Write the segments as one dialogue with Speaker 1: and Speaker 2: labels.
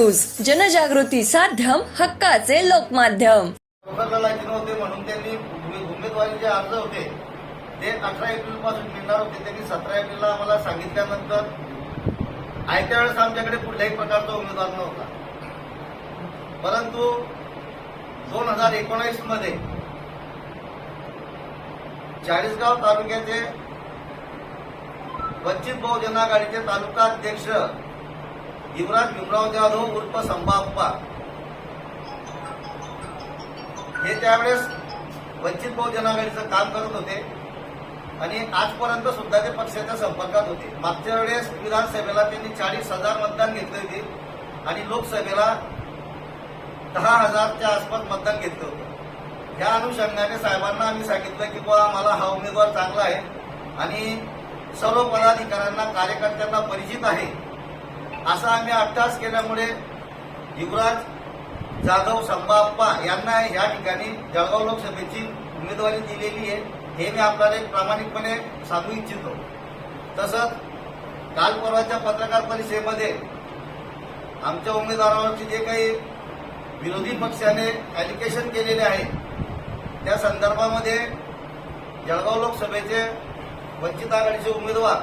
Speaker 1: News. जनजागृती साध्यम हक्काचे लोकमाध्यम.
Speaker 2: होते म्हणून त्यांनी उमेदवारीचे अर्ज होते. ते अठरा एप्रिलपासून मिळणार होते. त्यांनी सतरा एप्रिलला आम्हाला सांगितल्यानंतर आयत्या वेळेस आमच्याकडे कुठल्याही प्रकारचा उमेदवार नव्हता. परंतु दोन हजार एकोणीसमध्ये चाळीसगाव तालुक्याचे वंचित बहुजन आघाडीचे तालुका अध्यक्ष युवराज भीमराव जाधव उर्फ संभाप्पा हे त्यावेळेस वंचित बहुजन आघाडीचं काम करत होते. आणि आजपर्यंत सुद्धा ते पक्षाच्या संपर्कात होते. मागच्या वेळेस विधानसभेला त्यांनी चाळीस हजार मतदान घेतले होते. आणि लोकसभेला दहा हजारच्या आसपास मतदान घेतलं होतं. ह्या अनुषंगाने साहेबांना आम्ही सांगितलं की बुवा आम्हाला हा उमेदवार चांगला आहे. आणि सर्व पदाधिकाऱ्यांना कार्यकर्त्यांना परिचित आहे. असा आम्ही अट्टास केल्यामुळे युवराज जाधव संभाप्पा यांना या ठिकाणी जळगाव लोकसभेची उमेदवारी दिलेली आहे. हे मी आपल्याला एक प्रामाणिकपणे सांगू इच्छितो. तसंच काल परवाच्या पत्रकार परिषदेमध्ये आमच्या उमेदवारावरची जे काही विरोधी पक्षाने ॲलिगेशन केलेले आहे त्या संदर्भामध्ये जळगाव लोकसभेचे वंचित आघाडीचे उमेदवार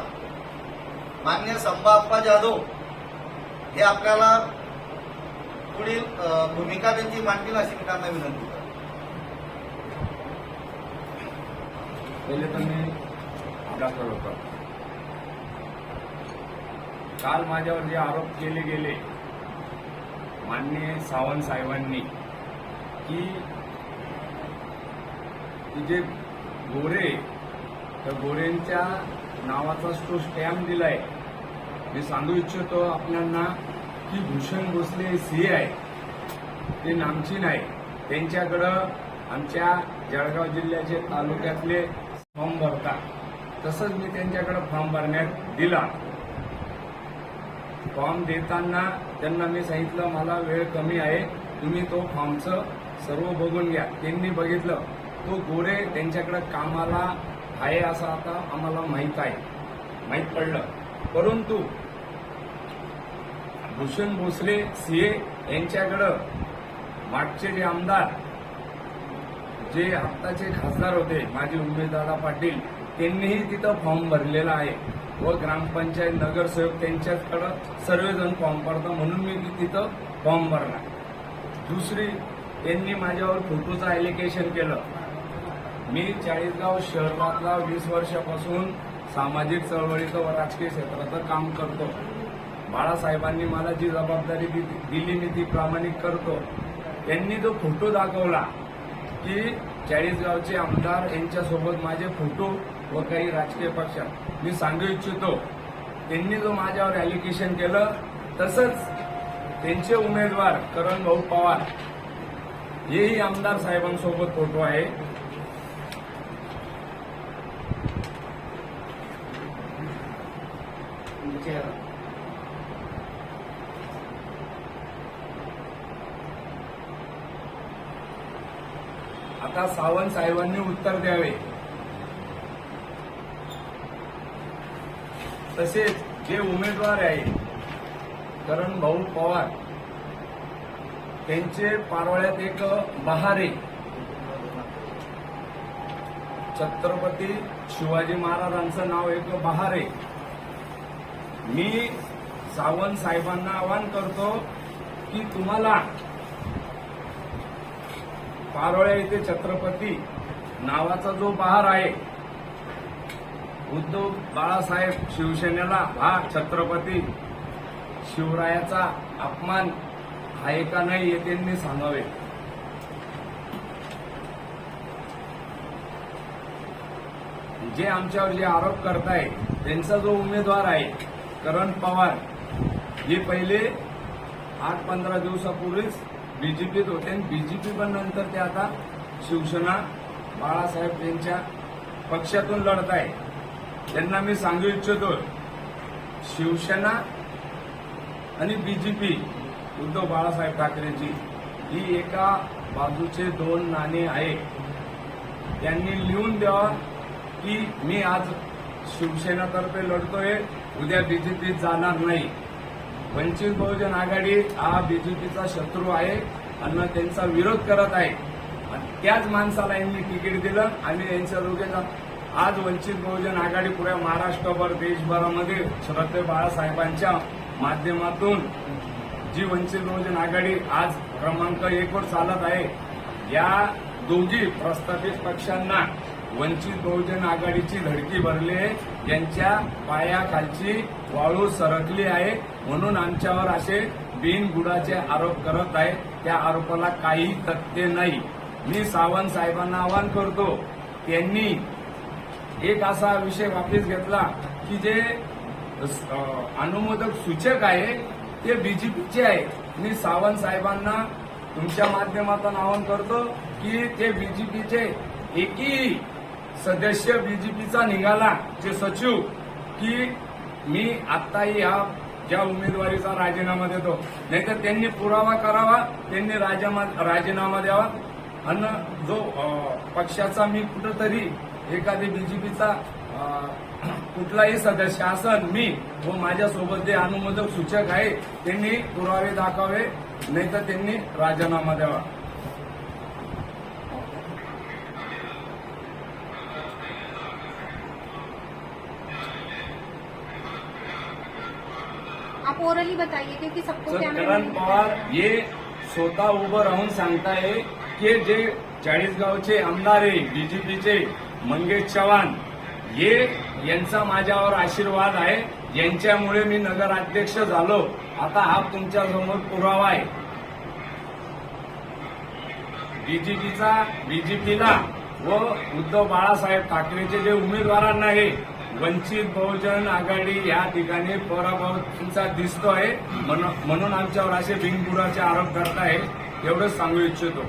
Speaker 2: मान्य संभाप्पा जाधव हे आपल्याला पुढील भूमिका त्यांची मांडतील अशी मी त्यांना विनंती करतो.
Speaker 3: पहिले तर मी डॉक्टर होतो. काल माझ्यावर जे आरोप केले गेले माननीय सावंत साहेबांनी की जे गोरे त्या गोरेंच्या नावाचा तो स्टॅम्प दिलाय मी सांगू इच्छितो आपल्यांना की भूषण भोसले सी आहे ते नामचीन आहे त्यांच्याकडं आमच्या जळगाव जिल्ह्याचे तालुक्यातले फॉर्म भरतात. तसंच मी त्यांच्याकडे फॉर्म भरण्यात दिला. फॉर्म देताना त्यांना मी सांगितलं मला वेळ कमी आहे. तुम्ही तो फॉर्मचं सर्व बघून घ्या. त्यांनी बघितलं. तो गोरे त्यांच्याकडे कामाला आहे असं आता आम्हाला माहीत आहे. माहीत पडलं. परंतु भूषण भोसले सीए यांच्याकडं मागचे जे आमदार जे आत्ताचे खासदार होते माजी उमेदवार पाटील त्यांनीही तिथं फॉर्म भरलेला आहे. व ग्रामपंचायत नगरसेवक त्यांच्याकडं सर्वजण फॉर्म भरतात म्हणून मी तिथं फॉर्म भरला. दुसरी त्यांनी माझ्यावर फोटोचं ॲलिगेशन केलं. मी चाळीसगाव शहरातला वीस वर्षापासून सामाजिक चळवळीचं व राजकीय क्षेत्राचं काम करतो. बाळासाहेबांनी मला जी जबाबदारी दिली मी ती प्रामाणिक करतो. त्यांनी जो फोटो दाखवला की चाळीसगावचे आमदार यांच्यासोबत माझे फोटो व काही राजकीय पक्षात. मी सांगू इच्छितो त्यांनी जो माझ्यावर ॲलिगेशन केलं तसंच त्यांचे उमेदवार करण भाऊ पवार हेही आमदार साहेबांसोबत फोटो आहे. आता सावंत साहेबांनी उत्तर द्यावे. तसेच जे उमेदवार आहे करण भाऊ पवार त्यांचे पारोळ्यात एक बहारे. छत्रपती शिवाजी महाराजांचं नाव एक बहारे. मी सावंत साहेबांना आवाहन करतो की तुम्हाला पारोळ्या येथे छत्रपती नावाचा जो बहार आहे उद्धव बाळासाहेब शिवसेनेला हा छत्रपती शिवरायाचा अपमान आहे का नाही हे त्यांनी सांगावे. जे आमच्यावर जे आरोप करताय त्यांचा जो उमेदवार आहे करण पवार हे पहिले आठ पंधरा दिवसापूर्वीच बीजेपीत होते आणि बीजेपी पण नंतर ते आता शिवसेना बाळासाहेब यांच्या पक्षातून लढत आहे. त्यांना मी सांगू इच्छितो शिवसेना आणि बीजेपी उद्धव बाळासाहेब ठाकरेंची ही एका बाजूचे दोन नाणे आहे त्यांनी लिहून द्यावा की मी आज शिवसेनातर्फे लढतोय उद्या बीजेपीत जाणार नाही. वंचित बहुजन आघाडी हा बीजेपीचा शत्रू आहे आणि त्यांचा विरोध करत आहे. आणि त्याच माणसाला यांनी तिकीट दिलं. आणि यांच्या दोघेचा आज वंचित बहुजन आघाडी पुऱ्या महाराष्ट्रभर देशभरामध्ये श्रद्धे बाळासाहेबांच्या माध्यमातून जी वंचित बहुजन आघाडी आज क्रमांक एकवर चालत आहे या दोघी प्रस्थापित पक्षांना वंचित बहुजन आघाडीची धडकी भरली आहे यांच्या पायाखालची वाळू सरकली आहे. म्हणून आमच्यावर असे बिनगुडाचे आरोप करत आहे. त्या आरोपाला काही तथ्य नाही. मी सावंत साहेबांना आवाहन करतो त्यांनी एक असा विषय वापस घेतला की जे अनुमोदक सूचक आहे ते बीजेपीचे आहे. मी सावंत साहेबांना तुमच्या माध्यमातून आवाहन करतो की ते बीजेपीचे एकही सदस्य बीजेपीचा निघाला जे सचिव की मी आत्ताही हा ज्या उमेदवारीचा राजीनामा देतो. नाहीतर त्यांनी पुरावा करावा त्यांनी राजीनामा राजीनामा द्यावा. आणि जो पक्षाचा मी कुठंतरी एखादी बीजेपीचा कुठलाही सदस्य असन मी व माझ्यासोबत जे अनुमोदक सूचक आहे त्यांनी पुरावे दाखवावे नाहीतर त्यांनी राजीनामा द्यावा.
Speaker 4: आप ओरली बताइए क्योंकि सबको
Speaker 3: करण पवार हे। स्वतः उभं राहून सांगताय की जे चाळीसगावचे आमदार आहे बीजेपीचे मंगेश चव्हाण हे यांचा माझ्यावर आशीर्वाद आहे. यांच्यामुळे मी नगराध्यक्ष झालो. आता हा तुमच्यासमोर पुरावा आहे. बीजेपीचा बीजेपीला व उद्धव बाळासाहेब ठाकरेचे जे उमेदवारांना आहे वंचित बहुजन आघाडी या ठिकाणी पराभव तुमचा दिसतोय. म्हणून म्हणून आमच्यावर असे बिनबुडाचे आरोप करताय एवढंच सांगू इच्छितो.